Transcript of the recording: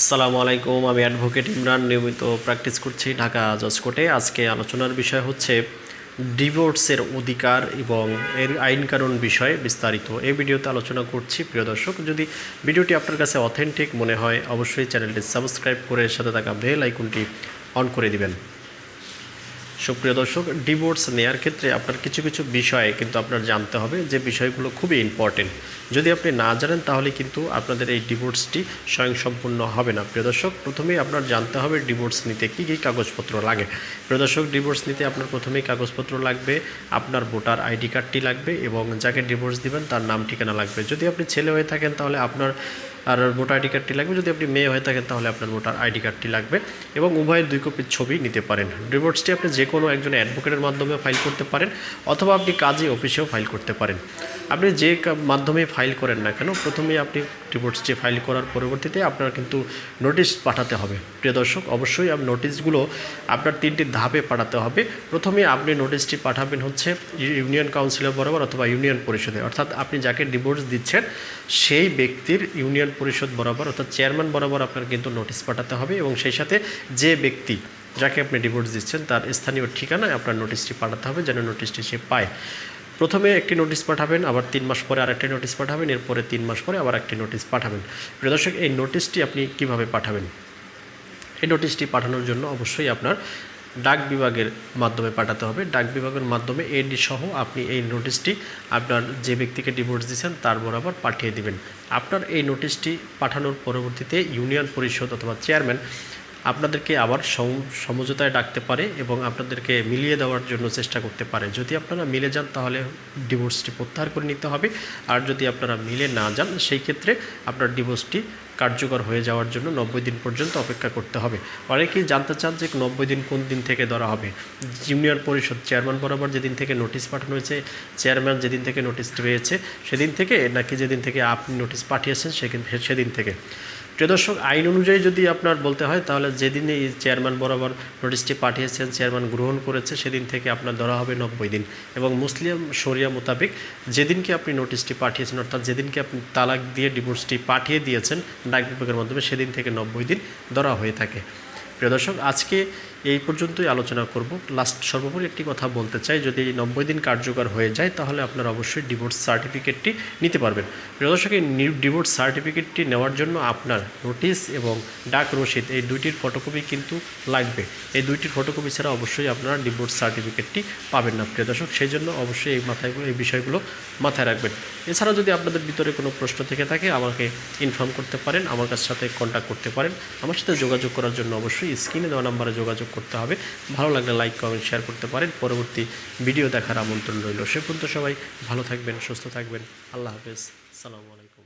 আসসালামু আলাইকুম, আমি অ্যাডভোকেট ইমরান, নিয়মিত প্র্যাকটিস করছি ঢাকা জজকোর্টে। আজকে আলোচনার বিষয় হচ্ছে ডিভোর্সের অধিকার এবং এর আইন কানুন বিষয়ে বিস্তারিত। এই ভিডিওতে আলোচনা করছি। প্রিয় দর্শক, যদি ভিডিওটি আপনার কাছে অথেন্টিক মনে হয়, অবশ্যই চ্যানেলটি সাবস্ক্রাইব করে সাথে থাকা বেল আইকনটি অন করে দিবেন। সুপ্রিয় দর্শক ডিভোর্স নেয়ার ক্ষেত্রে আপনার কিছু কিছু বিষয় কিন্তু আপনার জানতে হবে। যে বিষয়গুলো খুবই ইম্পর্টেন্ট যদি আপনি না জানেন, তাহলে কিন্তু আপনাদের এই ডিভোর্সটি স্বয়ংসম্পূর্ণ হবে না। প্রিয় দর্শক, প্রথমেই আপনার জানতে হবে ডিভোর্স নিতে কী কী কাগজপত্র লাগে। প্রিয় দর্শক ডিভোর্স নিতে আপনার প্রথমেই কাগজপত্র লাগবে, আপনার ভোটার আইডি কার্ডটি লাগবে এবং যাকে ডিভোর্স দিবেন তার নাম ঠিকানা লাগবে। যদি আপনি ছেলে হয়ে থাকেন, তাহলে আপনার আর ভোটার আইডি কার্ডটি লাগবে। যদি আপনি মেয়ে হয়ে থাকেন, তাহলে আপনার ভোটার আইডি কার্ডটি লাগবে এবং উভয়ের দুই কপির ছবি নিতে পারেন। ডিভোর্সটি আপনি যে কোনো একজন অ্যাডভোকেটের মাধ্যমে ফাইল করতে পারেন অথবা আপনি কাজী, অফিসেও ফাইল করতে পারেন। আপনি যে মাধ্যমে ফাইল করেন না কেন, প্রথমে আপনি ডিভোর্সটি ফাইল করার পরবর্তীতে আপনার কিন্তু নোটিশ পাঠাতে হবে। প্রিয় দর্শক, অবশ্যই আপ নোটিশগুলো আপনার তিনটি ধাপে পাঠাতে হবে। প্রথমে আপনি নোটিশটি পাঠাবেন হচ্ছে ইউনিয়ন কাউন্সিলর বরাবর অথবা ইউনিয়ন পরিষদে। অর্থাৎ আপনি যাকে ডিভোর্স দিচ্ছেন, সেই ব্যক্তির ইউনিয়ন পরিষদ বরাবর, অর্থাৎ চেয়ারম্যান বরাবর আপনার কিন্তু নোটিশ পাঠাতে হবে এবং সেই সাথে যে ব্যক্তি যাকে আপনি ডিভোর্স দিচ্ছেন, তার স্থানীয় ঠিকানায় আপনার নোটিশটি পাঠাতে হবে যেন নোটিশটি সে পায়। প্রথমে একটি নোটিশ পাঠাবেন, আবার তিন মাস পরে আরেকটি নোটিশ পাঠাবেন, এরপরে তিন মাস পরে আবার একটি নোটিশ পাঠাবেন। প্রিয় দর্শক, এই নোটিশটি আপনি কীভাবে পাঠাবেন? এই নোটিশটি পাঠানোর জন্য অবশ্যই আপনার ডাক বিভাগের মাধ্যমে পাঠাতে হবে। ডাক বিভাগের মাধ্যমে এডি সহ আপনি এই নোটিশটি আপনার যে ব্যক্তিকে ডিভোর্স দিয়েছেন তার বরাবর পাঠিয়ে দিবেন। আপনার এই নোটিশটি পাঠানোর পরবর্তীতে ইউনিয়ন পরিষদ অথবা চেয়ারম্যান আপনাদেরকে আবার সম- সমঝোতায় ডাকতে পারে এবং আপনাদেরকে মিলিয়ে দেওয়ার জন্য চেষ্টা করতে পারে। যদি আপনারা মিলে যান তাহলে ডিভোর্সটি প্রত্যাহার করে নিতে হবে। আর যদি আপনারা মিলে না যান, সেই ক্ষেত্রে আপনার ডিভোর্সটি কার্যকর হয়ে যাওয়ার জন্য নব্বই দিন পর্যন্ত অপেক্ষা করতে হবে। অনেকেই জানতে চান যে নব্বই দিন কোন দিন থেকে ধরা হবে। জুনিয়র পরিষদ চেয়ারম্যান বরাবর যেদিন থেকে নোটিশ পাঠানো হয়েছে চেয়ারম্যান যেদিন থেকে নোটিশ পেয়েছে, সেদিন থেকে নাকি যেদিন থেকে আপনি নোটিশ পাঠিয়েছেন, সেদিন সেদিন থেকে। প্রিয় দর্শক, আইন অনুযায়ী যদি আপনার বলতে হয়, তাহলে যেদিন এই চেয়ারম্যান বরাবর নোটিশটি পাঠিয়েছেন চেয়ারম্যান গ্রহণ করেছে, সেদিন থেকে আপনার ধরা হবে নব্বই দিন। এবং মুসলিম শরিয়া মোতাবেক যেদিনকে আপনি নোটিশটি পাঠিয়েছেন, অর্থাৎ যেদিনকে আপনি তালাক দিয়ে ডিভোর্সটি পাঠিয়ে দিয়েছেন ডাক বিভাগের মাধ্যমে সেদিন থেকে নব্বই দিন ধরা হয়ে থাকে। প্রিয় দর্শক আজকে এই পর্যন্তই আলোচনা করব। লাস্ট সর্বোপরি একটি কথা বলতে চাই, যদি নব্বই দিন কার্যকর হয়ে যায়, তাহলে আপনারা অবশ্যই ডিভোর্স সার্টিফিকেটটি নিতে পারবেন। দর্শক, এই ডিভোর্স সার্টিফিকেটটি নেওয়ার জন্য আপনার নোটিশ এবং ডাক রসিদ, এই দুইটির ফটোকপি কিন্তু লাগবে। এই দুইটির ফটোকপি ছাড়া অবশ্যই আপনারা ডিভোর্স সার্টিফিকেটটি পাবেন না, প্রিয় দর্শক। সেই জন্য অবশ্যই এই মাথায় এই বিষয়গুলো মাথায় রাখবেন। এছাড়াও যদি আপনাদের ভিতরে কোনো প্রশ্ন থেকে থাকে, আমাকে ইনফর্ম করতে পারেন, আমার কাছ সাথে কন্ট্যাক্ট করতে পারেন। আমার সাথে যোগাযোগ করার জন্য অবশ্যই স্ক্রিনে দেওয়া নাম্বারে যোগাযোগ করতে হবে। ভালো লাগলে লাইক কমেন্ট শেয়ার করতে পারেন। পরবর্তী ভিডিও দেখার আমন্ত্রণ রইল। সে পর্যন্ত সবাই ভালো থাকবেন, সুস্থ থাকবেন। আল্লাহ হাফেজ। সালামু আলাইকুম।